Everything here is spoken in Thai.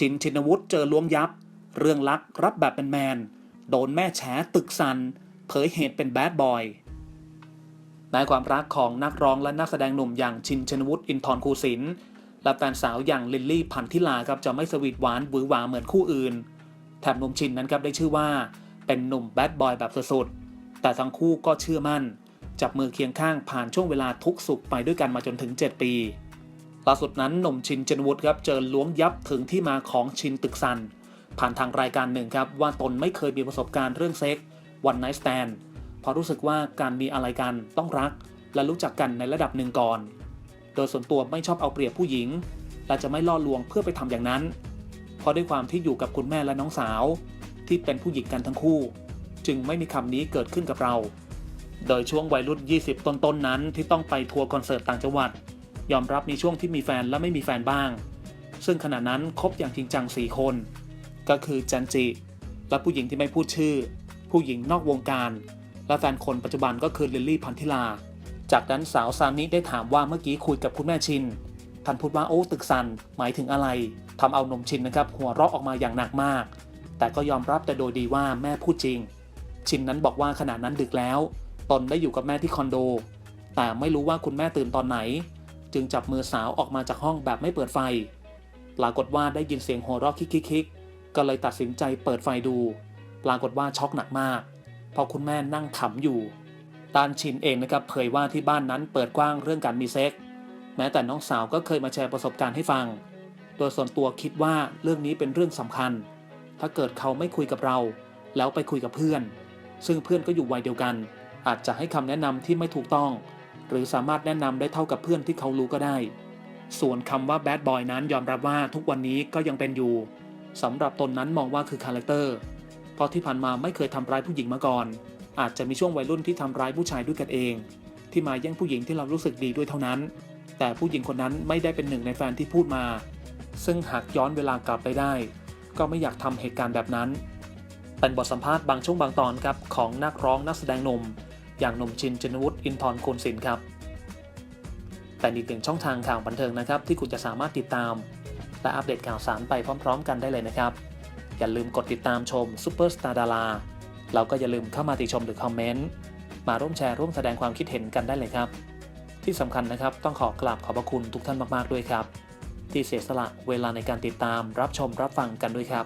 ชินชินวุฒิเจอล้วงยับ เรื่องลักรับแบบเป็นแมน โดนแม่แฉตึกสันเผยเหตุเป็นแบดบอยในความรักของนักร้องและนักแสดงหนุ่มอย่างชินชนวุฒิอินทร์คูสินและแฟนสาวอย่างลิลลี่พันธิลาครับจะไม่สวีทหวานหวือหวาเหมือนคู่อื่น แถมหนุ่มชินนั้นครับได้ชื่อว่า เป็นหนุ่มแบดบอยแบบสุดๆแต่ทั้งคู่ก็เชื่อมั่น จับมือเคียงข้างผ่านช่วงเวลาทุกสุขไปด้วยกันมาจนถึง 7 ปี ล่าสุดนั้นหนุ่มชินเจนวุฒิครับเจอล้วงยับถึงที่มาของชินตึกซัน ผ่านทางรายการหนึ่งครับ ว่าตนไม่เคยมีประสบการณ์เรื่องเซ็กวันไนท์สแตนเพราะรู้สึกว่าการมีอะไรกันต้องรัก และรู้จักกันในระดับหนึ่งก่อน โดยส่วนตัวไม่ชอบเอาเปรียบผู้หญิง และจะไม่ล่อลวงเพื่อไปทำอย่างนั้น เพราะด้วยความที่อยู่กับคุณแม่และน้องสาว ที่เป็นผู้หญิงกันทั้งคู่ จึงไม่มีคำนี้เกิดขึ้นกับเรา โดยช่วงวัยรุ่น 20 ต้นๆนนั้นที่ต้องไปทัวร์คอนเสิร์ตต่างจังหวัด ยอมรับมีช่วงที่มีแฟนและไม่มีแฟนบ้าง ซึ่งขณะนั้นคบอย่างจริงจัง 4 คน ก็คือจันจิ และผู้หญิงที่ไม่พูดชื่อ ผู้หญิงนอกวงการ และแฟนคนปัจจุบันก็คือลิลลี่พันธิลา จากนั้นสาวซานิได้ถามว่าเมื่อกี้คุยกับคุณแม่ชินท่านพูดว่าโอ้ตึกสันหมายถึงอะไรทำเอานมชินนะครับหัวเราะออกมาอย่างหนักมาก แต่ก็ยอมรับแต่โดยดีว่าแม่พูดจริง ชินนั้นบอกว่าขณะนั้นดึกแล้ว ตนได้อยู่กับแม่ที่คอนโด แต่ไม่รู้ว่าคุณแม่ตื่นตอนไหน จึงจับมือสาวออกมาจากห้องแบบไม่เปิดไฟ ปรากฏว่าได้ยินเสียงหัวเราะคิกๆๆก็เลยตัดสินใจเปิดไฟดู ปรากฏว่าช็อกหนักมาก เพราะคุณแม่นั่งขำอยู่ด้านชินเองนะครับเผยว่าที่บ้านนั้นเปิดกว้างเรื่องการมีเซ็กแม้แต่น้องสาวก็เคยมาแชร์ประสบการณ์ให้ฟัง โดยส่วนตัวคิดว่าเรื่องนี้เป็นเรื่องสำคัญ ถ้าเกิดเขาไม่คุยกับเรา แล้วไปคุยกับเพื่อน ซึ่งเพื่อนก็อยู่วัยเดียวกัน อาจจะให้คำแนะนำที่ไม่ถูกต้อง หรือสามารถแนะนำได้เท่ากับเพื่อนที่เขารู้ก็ได้ ส่วนคำว่าแบดบอยนั้นยอมรับว่าทุกวันนี้ก็ยังเป็นอยู่สำหรับตนนั้นมองว่าคือคาแรคเตอร์เพราะที่ผ่านมาไม่เคยทำร้ายผู้หญิงมาก่อน อาจจะมีช่วงวัยรุ่นที่ทำร้ายผู้ชายด้วยกันเอง ที่มาแย่งผู้หญิงที่เรารู้สึกดีด้วยเท่านั้น แต่ผู้หญิงคนนั้นไม่ได้เป็นหนึ่งในแฟนที่พูดมา ซึ่งหากย้อนเวลากลับไปได้ ก็ไม่อยากทำเหตุการณ์แบบนั้นเป็นบทสัมภาษณ์บางช่วงบางตอนครับของนักร้องนักแสดงหนุ่ม อย่างหนุ่มชินจนวุฒิอินทร์โคนศิลป์ครับ แต่อีกหนึ่งช่องทางข่าวบันเทิงนะครับ ที่คุณจะสามารถติดตาม และอัปเดตข่าวสารไปพร้อม ๆ กันได้เลยนะครับ อย่าลืมกดติดตามชมซูเปอร์สตาร์ดาราแล้วก็อย่าลืมเข้ามาติชมหรือคอมเมนต์มาร่วมแชร์ร่วมแสดงความคิดเห็นกันได้เลยครับ ที่สำคัญนะครับต้องขอกราบขอบพระคุณทุกท่านมากๆด้วยครับ ที่เสียสละเวลาในการติดตามรับชมรับฟังกันด้วยครับ